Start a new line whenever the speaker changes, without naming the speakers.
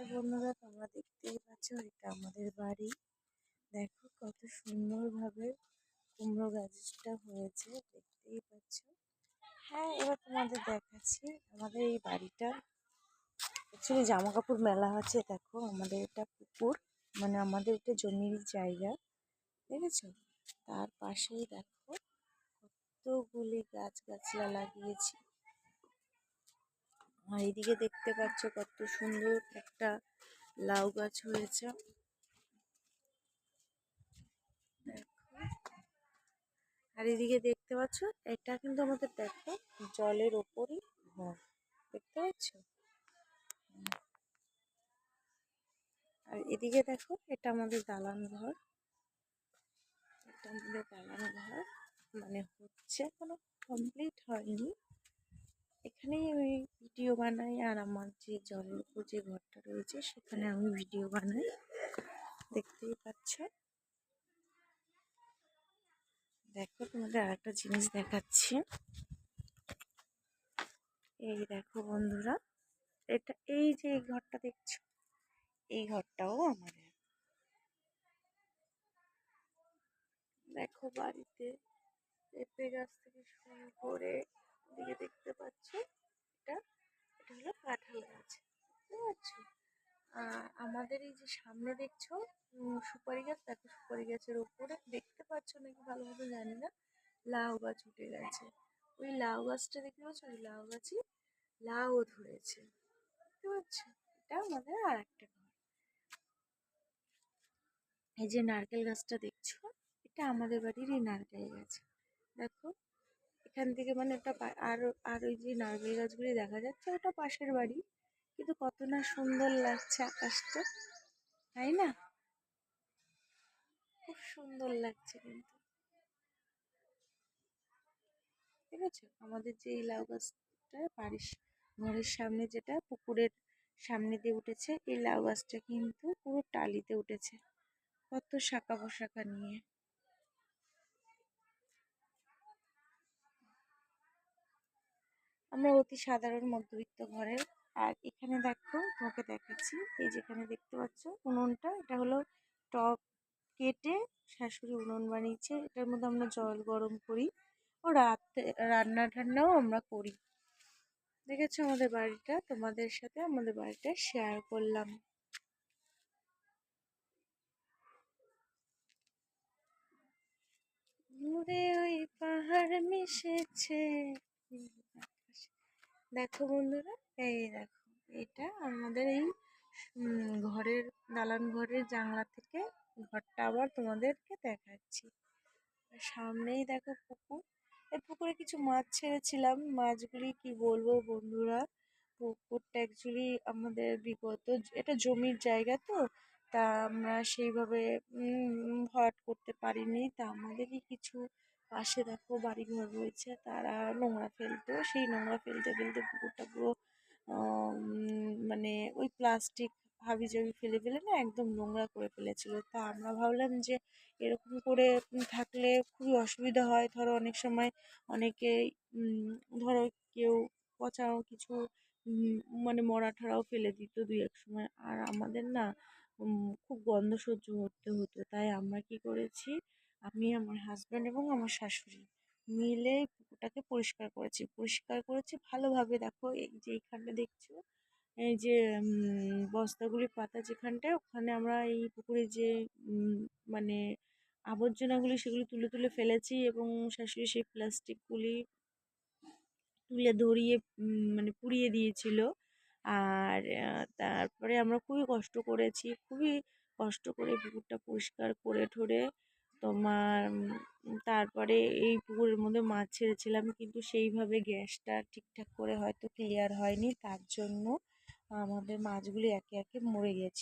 আর বন্ধুরা, তোমরা দেখতেই পাচ্ছ এটা আমাদের বাড়ি। দেখো কত সুন্দর ভাবে কুমড়ো গাছটা হয়েছে, দেখতেই পাচ্ছ। হ্যাঁ এবার তোমাদের দেখাচ্ছি আমাদের এই বাড়িটা। অ্যাকচুয়ালি জামা কাপড় মেলা আছে দেখো আমাদের এটা পুকুর মানে আমাদের এটা জমির জায়গা, দেখেছ? তার পাশেই দেখো কতগুলি গাছ গাছলা লাগিয়েছি। আর এদিকে দেখতে পাচ্ছ কত সুন্দর একটা লাউ গাছ হয়েছে। আর এদিকে দেখতে পাচ্ছ, এটা কিন্তু আমাদের দেখো জলের ওপরই ঘর, দেখতে পাচ্ছ? আর এদিকে দেখো, এটা আমাদের দালান ঘর। এটা আমাদের দালান ঘর মানে হচ্ছে কোনো কমপ্লিট হয়নি। এখানেই আমি ভিডিও বানাই আর আমার যে জলের উপর যে ঘরটা রয়েছে সেখানে আমি ভিডিও বানাই। দেখতেই পাচ্ছ? দেখো, তোমাদের আর একটা জিনিস দেখাচ্ছি। এই দেখো বন্ধুরা, এটা এই যে এই ঘরটা দেখছ? এই ঘরটাও আমাদের। দেখো বাড়িতে পেঁপে গাছ থেকে শুরু করে দিকে দেখতে পাচ্ছ এটা এটা হলো কাঁঠাল গাছ বুঝতে পারছ আর আমাদের এই যে সামনে দেখছ সুপারি গাছ দেখো সুপারি গাছের ওপরে দেখতে পাচ্ছ নাকি ভালো মতো জানি না, লাউ গাছ উঠে গেছে। ওই লাউ গাছটা দেখতে পাচ্ছ? ওই লাউ গাছই লাউ ধরেছে। বুঝতে পারছ এটা আমাদের আর একটা এই যে নারকেল গাছটা দেখছ? এটা আমাদের বাড়িরই নারকেল গাছ। দেখো, এখান থেকে মানে ওটা আর আর ওই যে নারকেল গাছগুলি দেখা যাচ্ছে, ওটা পাশের বাড়ি। কিন্তু কত না সুন্দর লাগছে আকাশটা, তাই না? খুব সুন্দর লাগছে কিন্তু। ঠিক আছে আমাদের যে এই লাউ গাছটা বাড়ির ঘরের সামনে যেটা পুকুরের সামনে দিয়ে উঠেছে, এই লাউ গাছটা কিন্তু পুরো টালিতে উঠেছে। কত শাখা পোশাখা নিয়ে। আমরা অতি সাধারণ মধ্যবিত্ত ঘরের আর এখানে দেখো তোমাকে দেখাচ্ছি, এই যেখানে দেখতে পাচ্ছ উনুনটা, এটা হলো টপ কেটে শাশুড়ি উনুন বানিয়েছে, এটার মধ্যে আমরা জল গরম করি ও রাতে রান্না ঠান্নাও আমরা করি। দেখেছ আমাদের বাড়িটা? তোমাদের সাথে আমাদের বাড়িটা শেয়ার করলাম। ওই পাহাড় মিশেছে। দেখো বন্ধুরা, এই দেখো, এটা আমাদের এই ঘরের, দালান ঘরের জানলা থেকে ঘরটা আবার তোমাদেরকে দেখাচ্ছি। সামনেই দেখো পুকুর, এই পুকুরে কিছু মাছ ছেড়েছিলাম। মাছগুলি কি বলব বন্ধুরা, পুকুরটা অ্যাকচুয়ালি আমাদের বিগত, এটা জমির জায়গা তো, তা আমরা সেইভাবে ভরাট করতে পারিনি। তা আমাদেরই কিছু পাশে দেখো বাড়ি বাড়িঘর রয়েছে, তারা নোংরা ফেলতো। সেই নোংরা ফেলতে ফেলতে পুকুরটা পুরো মানে ওই প্লাস্টিক হাবিজাবি ফেলে ফেলে না একদম নোংরা করে ফেলেছিল। তা আমরা ভাবলাম যে এরকম করে থাকলে খুবই অসুবিধা হয়। ধরো অনেক সময় অনেকে ধরো কেউ পচাও কিছু মানে মরা ঠরাও ফেলে দিত দুই এক সময়। আর আমাদের না খুব গন্ধ সহ্য করতে হতো। তাই আমরা কি করেছি আমি, আমার হাজব্যান্ড এবং আমার শাশুড়ি মিলে পুকুরটাকে পরিষ্কার করেছি। পরিষ্কার করেছি ভালোভাবে। দেখো, এই যে এইখানটা দেখছ? এই যে বস্তাগুলি, পাতা যেখানটায় ওখানে আমরা এই পুকুরে যে মানে আবর্জনাগুলি সেগুলি তুলে তুলে ফেলেছি এবং শাশুড়ি সেই প্লাস্টিকগুলি তুলে ধরিয়ে মানে পুড়িয়ে দিয়েছিল। আর তারপরে আমরা খুবই কষ্ট করেছি। খুবই কষ্ট করে পুকুরটা পরিষ্কার করে, ঠরে তোমার তারপরে এই পুকুরের মধ্যে মাছ ছেড়েছিলাম। কিন্তু সেইভাবে গ্যাসটা ঠিকঠাক করে হয়তো ক্লিয়ার হয়নি। তার জন্য আমাদের মাছগুলি একে একে মরে গেছে।